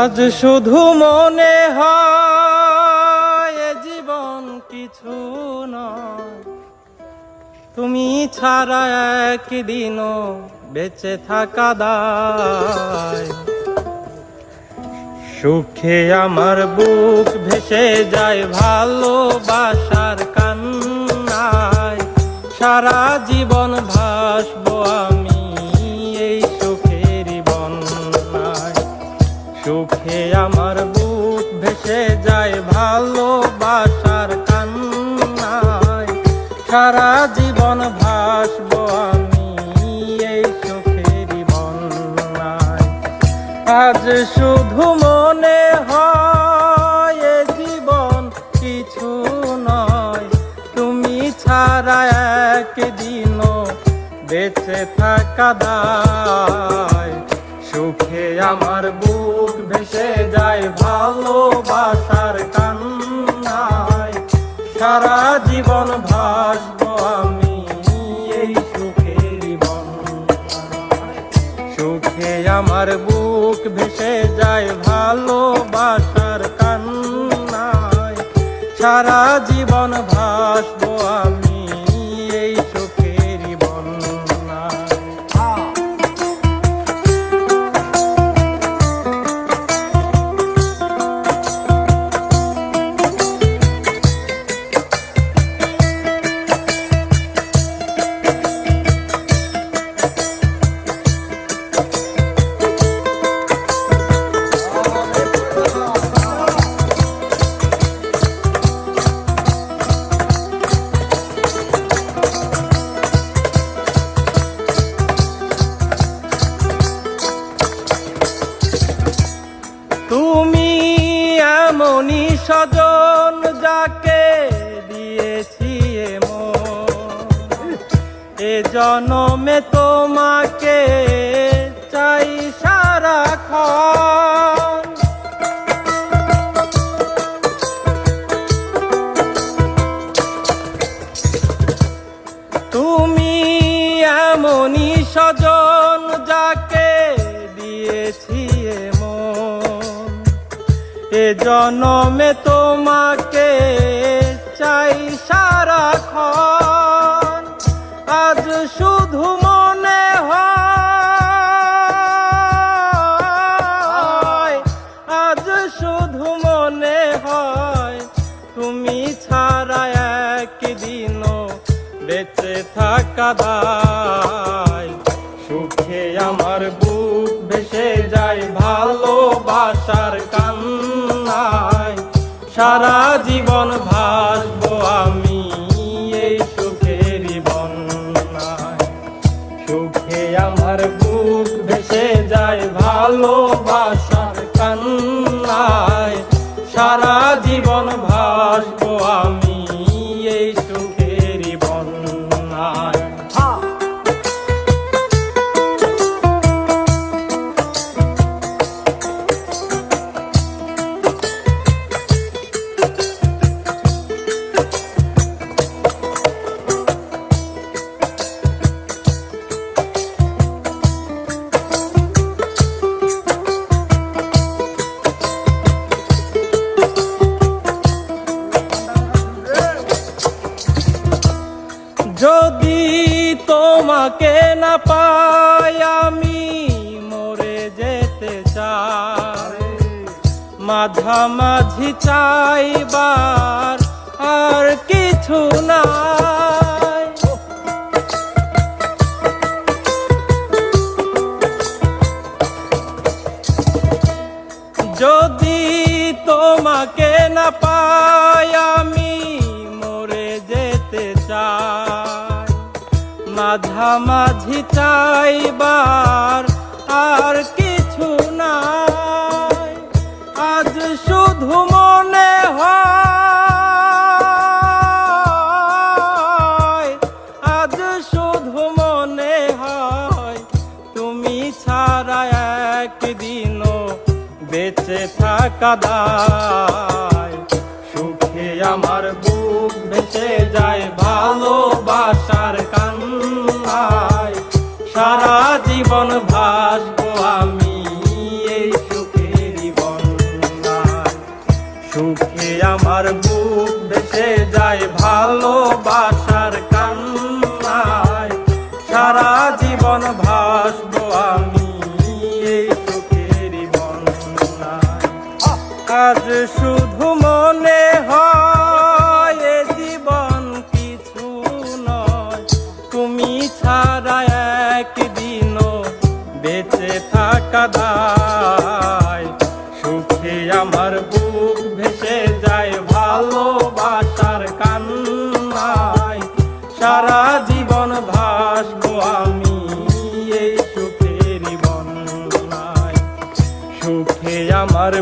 আজ শুধু মনে হয় জীবন কিছু নয়। তুমি ছাড়া একদিনও বেঁচে থাকা দায়। সুখে আমার বুক ভেসে যায় ভালোবাসার কান্নায়। সারা জীবন ভালোবাসার কান্নায় সারা জীবন ভাসবো আমি এই সুখের বন্যায়। আজ শুধু মনে হয় জীবন কিছু নয়, তুমি ছাড়া একদিনও বেঁচে থাকা দায়। সুখে আমার বুক ভেসে যায় ভালোবাসার সারা জীবন ভাসব আমি এই সুখের সুখে আমার বুক ভেসে যায় ভালোবাসার কান্নায়। সারা জীবন ভাসবো জনমে তোমাকে চাই সারাক্ষণ তুমি এমনই স্বজন যাকে দিয়েছি এমন। এ জনমে তোমাকে বেঁচে থাকা দায়। সুখে আমার বুক ভেসে যায় ভালোবাসার কান্নায়। সারা জীবন ভাসবো আমি এই সুখের বন্যায়। সুখে আমার বুক ভেসে যায় ভালোবাসার কান্নায়। সারা জীবন তোমাকে না পাই আমি মরে যেতে চাই। মাঝামাঝি চাইবার আর কিছু নাই। যদি তোমাকে না পাই আমি মাঝামাঝি চাইবার আর কিছু নাই। আজ শুধু মনে হয়, আজ শুধু মনে হয়, তুমি ছাড়া একদিনও বেঁচে থাকা দায়। সুখে আমার বুক ভেসে যায় কান্দে আমার বুক ভেসে যায় ভালোবাসার কান্নায়। সারা জীবন ভাসব আমি এই সুখের কাজ শুধু মনে হয় জীবন কিছু নয়। তুমি ছাড়া একদিনও বেঁচে থাকা দা সারা জীবন ভাসব আমি এই সুখের বন্যায়। সুখে আমার